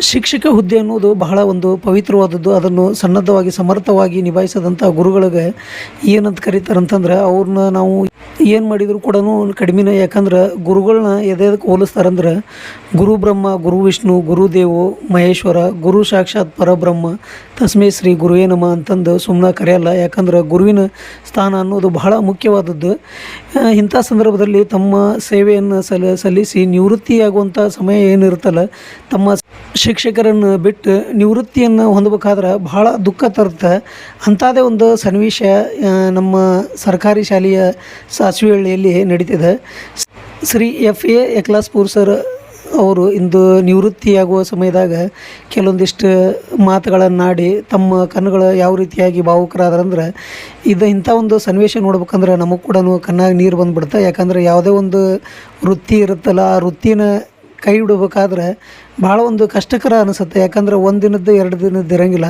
ಶಿಕ್ಷಕ ಹುದ್ದೆ ಅನ್ನೋದು ಬಹಳ ಒಂದು ಪವಿತ್ರವಾದದ್ದು. ಅದನ್ನು ಸನ್ನದ್ಧವಾಗಿ, ಸಮರ್ಥವಾಗಿ ನಿಭಾಯಿಸದಂಥ ಗುರುಗಳಿಗೆ ಏನಂತ ಕರೀತಾರಂತಂದ್ರೆ ಅವ್ರನ್ನ ನಾವು ಏನು ಮಾಡಿದರೂ ಕೂಡ ಕಡಿಮೆನೇ, ಯಾಕಂದ್ರೆ ಗುರುಗಳನ್ನ ಎದೆದಕ್ಕೆ ಹೋಲಿಸ್ತಾರಂದ್ರೆ ಗುರು ಬ್ರಹ್ಮ, ಗುರು ವಿಷ್ಣು ಗುರುದೇವು ಮಹೇಶ್ವರ, ಗುರು ಸಾಕ್ಷಾತ್ ಪರಬ್ರಹ್ಮ, ತಸ್ಮೈ ಶ್ರೀ ಗುರುವೇ ನಮ ಅಂತಂದು ಸುಮ್ಮನೆ ಕರೆಯಲ್ಲ. ಯಾಕಂದ್ರೆ ಗುರುವಿನ ಸ್ಥಾನ ಅನ್ನೋದು ಬಹಳ ಮುಖ್ಯವಾದದ್ದು. ಇಂಥ ಸಂದರ್ಭದಲ್ಲಿ ತಮ್ಮ ಸೇವೆಯನ್ನು ಸಲ, ಸಲ್ಲಿಸಿ ನಿವೃತ್ತಿಯಾಗುವಂಥ ಸಮಯ ಏನಿರುತ್ತಲ್ಲ, ತಮ್ಮ ಶಿಕ್ಷಕರನ್ನು ಬಿಟ್ಟು ನಿವೃತ್ತಿಯನ್ನು ಹೊಂದಬೇಕಾದ್ರೆ ಬಹಳ ದುಃಖ ತರುತ್ತೆ. ಅಂಥದ್ದೇ ಒಂದು ಸನ್ನಿವೇಶ ನಮ್ಮ ಸರ್ಕಾರಿ ಶಾಲೆಯ ಸಾಸಿವೆಹಳ್ಳಿಯಲ್ಲಿ ನಡೀತಿದೆ. Shri F A Eklaspur sir ಅವರು ಇಂದು ನಿವೃತ್ತಿಯಾಗುವ ಸಮಯದಾಗ ಕೆಲವೊಂದಿಷ್ಟು ಮಾತುಗಳನ್ನಾಡಿ ತಮ್ಮ ಕಣ್ಣುಗಳು ಯಾವ ರೀತಿಯಾಗಿ ಭಾವುಕರಾದ್ರಂದ್ರೆ ಇದು ಇಂಥ ಒಂದು ಸನ್ನಿವೇಶ ನೋಡ್ಬೇಕಂದ್ರೆ ನಮಗೆ ಕೂಡ ಕಣ್ಣಾಗ ನೀರು ಬಂದುಬಿಡುತ್ತೆ. ಯಾಕಂದ್ರೆ ಯಾವುದೇ ಒಂದು ವೃತ್ತಿ ಇರುತ್ತಲ್ಲ, ಆ ವೃತ್ತಿನ ಕೈ ಬಿಡಬೇಕಾದ್ರೆ ಭಾಳ ಒಂದು ಕಷ್ಟಕರ ಅನಿಸುತ್ತೆ. ಯಾಕಂದ್ರೆ ಒಂದು ದಿನದ್ದು ಎರಡು ದಿನದ್ದು ಇರಂಗಿಲ್ಲ.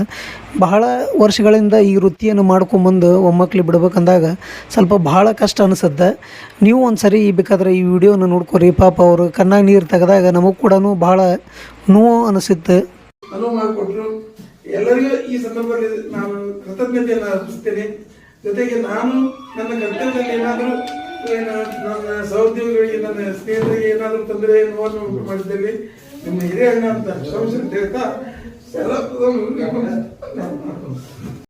ಬಹಳ ವರ್ಷಗಳಿಂದ ಈ ವೃತ್ತಿಯನ್ನು ಮಾಡ್ಕೊಂಬಂದು ಒಮ್ಮಕ್ಳಿಗೆ ಬಿಡ್ಬೇಕಂದಾಗ ಸ್ವಲ್ಪ ಭಾಳ ಕಷ್ಟ ಅನಿಸುತ್ತೆ. ನೀವು ಒಂದು ಸರಿ ಬೇಕಾದ್ರೆ ಈ ವಿಡಿಯೋನ ನೋಡ್ಕೊರಿ. ಪಾಪ ಅವರು ಕಣ್ಣಾಗ ನೀರು ತೆಗೆದಾಗ ನಮಗೂ ಕೂಡ ಭಾಳ ನೋವು ಅನಿಸುತ್ತೆ. ಎಲ್ಲರಿಗೂ ಈ ಸಂದರ್ಭದಲ್ಲಿ ನಾನು ಕೃತಜ್ಞತೆಯನ್ನು ಅರ್ಪಿಸ್ತೇನೆ. ಜೊತೆಗೆ ನಾನು ನನ್ನ ಕರ್ತವ್ಯದಲ್ಲಿ ಏನಾದರೂ ನನ್ನ ಸಹೋದ್ಯೋಗಿಗಳಿಗೆ, ನನ್ನ ಸ್ನೇಹಿತರಿಗೆ ಏನಾದರೂ ತೊಂದರೆ, ನೋವನ್ನು ಉಂಟು ಮಾಡಿದ್ದಲ್ಲಿ ನಿಮ್ಮ ಹಿರಿಯ ಅಣ್ಣ ಅಂತ ಕ್ಷಮಿಸಿ ಹೇಳ್ತಾ